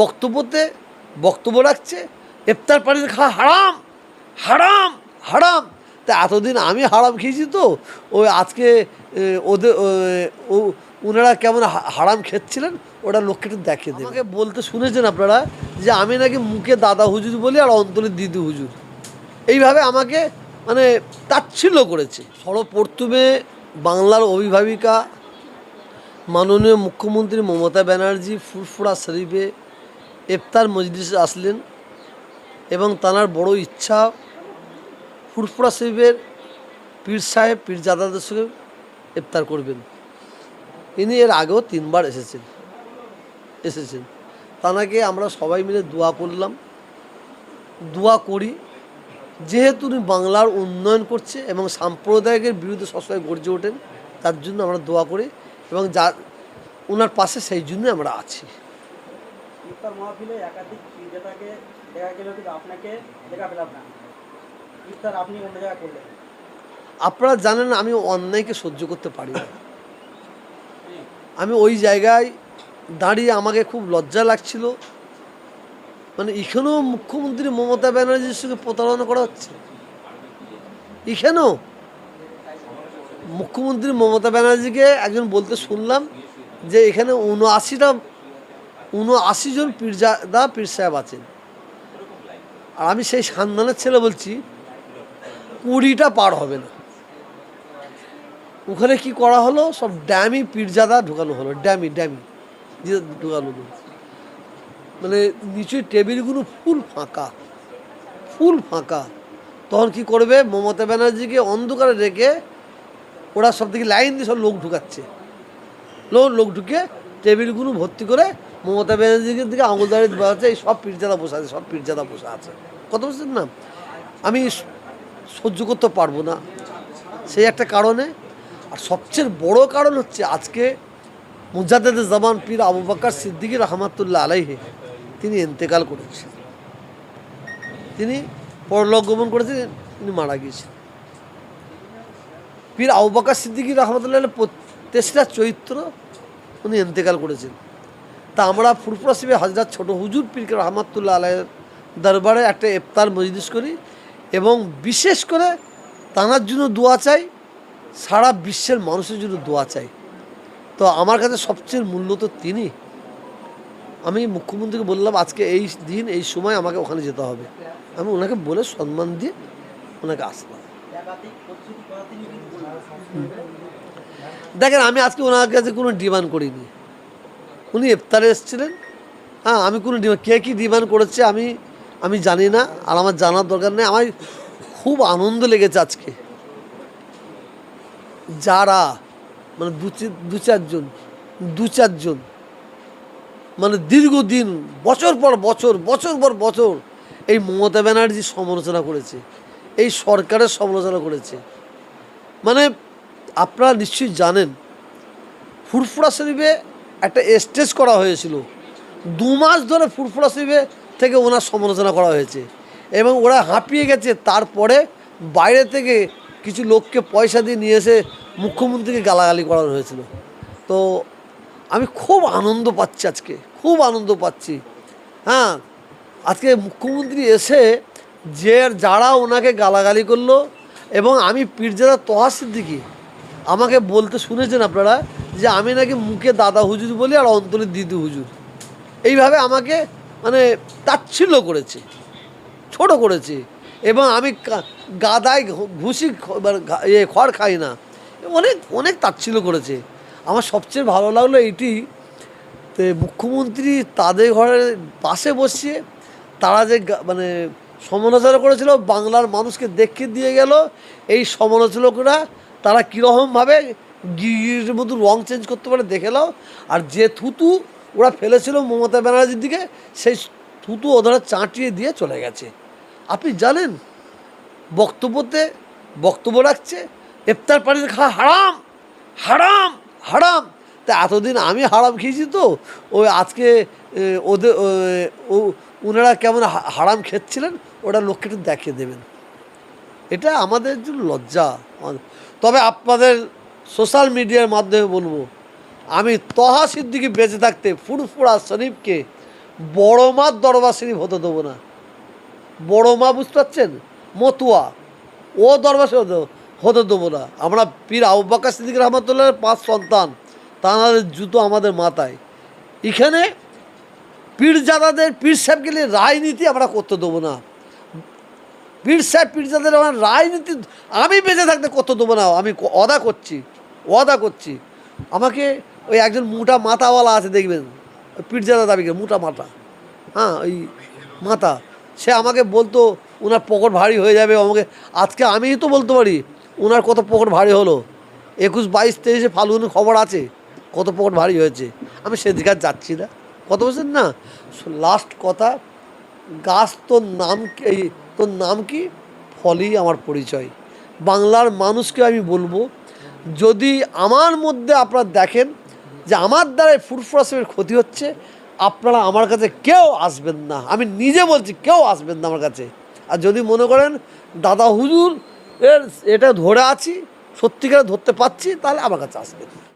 বক্তব্যতে বক্তব্য রাখছে, ইফতার পানিতে খাওয়া হারাম হারাম হারাম। তা এতদিন আমি হারাম খেয়েছি তো, ওই আজকে ওদের ওনারা কেমন হারাম খেচ্ছিলেন, ওটা লোককে একটু দেখিয়ে দেবে আমাকে বলতে শুনেছেন আপনারা যে আমি নাকি মুখে দাদা হুজুর বলি আর অন্তরে দিদি হুজুর। এইভাবে আমাকে মানে তাচ্ছিল্য করেছে। সর্বপ্রথমে বাংলার অভিভাবিকা, মাননীয় মুখ্যমন্ত্রী মমতা ব্যানার্জি, ফুরফুরা শরীফে ইফতার মজলিসে আসলেন এবং তাঁর বড় ইচ্ছা ফুরফুরা শরীফের পীর সাহেব পীরজাদাদের সঙ্গে ইফতার করবেন। ইনি এর আগেও তিনবার এসেছেন এসেছেন। তানাকে আমরা সবাই মিলে দোয়া করলাম, দোয়া করি। যেহেতু উনি বাংলার উন্নয়ন করছে এবং সাম্প্রদায়িকের বিরুদ্ধে সবসময় গর্জে ওঠেন, তার জন্য আমরা দোয়া করি এবং যা ওনার পাশে সেই জন্য আমরা আছি। ইফতার মাহফিলে একাধিক বিজেতাকে দেখা গেল কিন্তু আপনাকে দেখা পেলাম না। ইফতার আপনি অন্য জায়গায় করলেন? আপনারা জানেন আমি অন্যায়কে সহ্য করতে পারি না। আমি ওই জায়গায় দাঁড়িয়ে আমাকে খুব লজ্জা লাগছিল। মানে এখানেও মুখ্যমন্ত্রী মমতা ব্যানার্জির সঙ্গে প্রতারণা করা হচ্ছে। এখানেও মুখ্যমন্ত্রী মমতা ব্যানার্জিকে একজন বলতে শুনলাম যে এখানে উনআশিটা উনআশি জন পীরজাদা পীর সাহেব আছেন। আর আমি সেই সান্দানের ছেলে বলছি, কুড়িটা পার হবে না। ওখানে কি করা হলো? সব ড্যামি পীরজাদা ঢুকানো হলো, ড্যামি ড্যামি ঢুকানো হলো মানে নিচের টেবিলগুলো ফুল ফাঁকা ফুল ফাঁকা। তখন কি করবে? মমতা ব্যানার্জিকে অন্ধকারে রেখে ওরা সব থেকে লাইন দিয়ে সব লোক ঢুকাচ্ছে। লোক ঢুকে টেবিলগুলো ভর্তি করে মমতা ব্যানার্জির দিকে আঙুল দাঁড়িয়ে আছে এই সব পীরজাদা বসে আছে, সব পীরজাদা বসে আছে। কত বুঝছেন না? আমি সহ্য করতে পারব না। সেই একটা কারণে, আর সবচেয়ে বড় কারণ হচ্ছে আজকে মুজাদ্দেদ জামান পীর আবু বাক্কার সিদ্দিকী রহমাতুল্লাহ আলাইহে, তিনি ইন্তেকাল করেছেন। তিনি পরলোক গমন করেছেন তিনি মারা গিয়েছেন। পীর আবু বাক্কার সিদ্দিকী রহমতুল্লাহ তেসরা চৈত্র উনি ইন্তেকাল করেছেন। তা আমরা ফুরফুরা শিবে হজরত ছোট হুজুর পীরকে রহমাতুল্লাহ আলাইয়ের দরবারে একটা ইফতার মজলিস করি এবং বিশেষ করে তানার জন্য দোয়া চাই, সারা বিশ্বের মানুষের জন্য দোয়া চাই। তো আমার কাছে সবচেয়ে মূল্য তো তিনি। আমি মুখ্যমন্ত্রীকে বললাম, আজকে এই দিন, এই সময় আমাকে ওখানে যেতে হবে। আমি ওনাকে বলে সম্মান দিয়ে ওনাকে আসলাম। দেখেন, আমি আজকে ওনার কাছে কোনো ডিমান্ড করিনি। উনি ইফতারে এসেছিলেন। হ্যাঁ আমি কোনো কে কী ডিমান্ড করেছে আমি আমি জানি না, আর আমার জানার দরকার নেই। আমার খুব আনন্দ লেগেছে আজকে। যারা মানে দু দু চারজন দু চারজন মানে দীর্ঘদিন, বছর পর বছর বছর পর বছর এই মমতা ব্যানার্জির সমালোচনা করেছে। এই সরকারের সমালোচনা করেছে। মানে আপনারা নিশ্চয়ই জানেন, ফুরফুরা শরীফে একটা স্টেজ করা হয়েছিল। দু মাস ধরে ফুরফুরা শরীফে থেকে ওনার সমালোচনা করা হয়েছে এবং ওরা হাঁপিয়ে গেছে। তারপরে বাইরে থেকে কিছু লোককে পয়সা দিয়ে নিয়ে এসে মুখ্যমন্ত্রীকে গালাগালি করানো হয়েছিল। তো আমি খুব আনন্দ পাচ্ছি আজকে, খুব আনন্দ পাচ্ছি। হ্যাঁ আজকে মুখ্যমন্ত্রী এসে যে যারা ওনাকে গালাগালি করল এবং আমি পীরজাদা তহা সিদ্দিকি, আমাকে বলতে শুনেছেন আপনারা? যে আমি নাকি মুখে দাদা হুজুর বলি আর অন্তরে দিদি হুজুর। এইভাবে আমাকে মানে তাচ্ছিল্য করেছে, ছোট করেছে। এবং আমি গাদায় ঘুষি মানে ইয়ে খড় খাই না। অনেক অনেক তাচ্ছিল্য করেছে। আমার সবচেয়ে ভালো লাগল এইটি তো মুখ্যমন্ত্রী তাদের ঘরের পাশে বসিয়ে তারা যে মানে সমালোচনা করেছিল, বাংলার মানুষকে দেখিয়ে দিয়ে গেল। এই সমালোচকরা তারা কীরকমভাবে গির মতো রং চেঞ্জ করতে পারে, দেখে নাও। আর যে থুতু ওরা ফেলেছিল মমতা ব্যানার্জির দিকে, সেই থুতু ওদের চাঁটিয়ে দিয়ে চলে গেছে। আপনি জানেন, বক্তব্যতে বক্তব্য রাখছে, ইফতার পানিতে খাওয়া হারাম হারাম হারাম। তা এতদিন আমি হারাম খেয়েছি তো, ওই আজকে ওদের ওনারা কেমন হারাম খেচ্ছিলেন, ওটা লোককে একটু দেখিয়ে দেবেন। এটা আমাদের জন্য লজ্জা। তবে আপনাদের সোশ্যাল মিডিয়ার মাধ্যমে বলব, আমি তহা সিদ্দিকি বেঁচে থাকতে ফুরফুরা শরীফকে বড় মার দরবার শরীফ হতে দেবো না। বড় মা বুঝতে পারছেন? মতুয়া। ও দরবার শরীফ হতে- দেবো না। আমরা পীর আউবাক্কা সিদ্দিক রহমতুল্লাহ পাঁচ সন্তান তাঁদের জুতো আমাদের মাথায়। এখানে পীরজাদাদের পীর সাহেবকে নিয়ে রাজনীতি আমরা করতে দেবো না। পীর সাহেব পীরজাদের আমার রাজনীতি আমি বেঁচে থাকতে করতে দেবো না, আমি অদা করছি। অদা করছি। আমাকে ওই একজন মোটা মাথাওয়ালা আছে, দেখবেন, ওই পীরজাদা দাবি মোটা মাথা। হ্যাঁ ওই মাথা। সে আমাকে বলতো ওনার পকেট ভারী হয়ে যাবে। আমাকে, আজকে আমিই তো বলতে পারি ওনার কত পকেট ভারী হলো? একুশ, বাইশ, তেইশে ফাল্গুনের খবর আছে, কত পকেট ভারী হয়েছে। আমি সেদিকে যাচ্ছি না। কত বলছেন না? লাস্ট কথা, গাছ তোর নাম এই তোর নাম কি? ফলই আমার পরিচয়। বাংলার মানুষকে আমি বলব যদি আমার মধ্যে আপনারা দেখেন যে আমার দ্বারাই ফুরফুরাসের ক্ষতি হচ্ছে, আপনারা আমার কাছে কেউ আসবেন না। আমি নিজে বলছি, কেউ আসবেন না আমার কাছে। আর যদি মনে করেন, দাদা হুজুর, এর, এটা ধরে আছি, সত্যিকারে ধরতে পারছি, তাহলে আমার কাছে আসবেন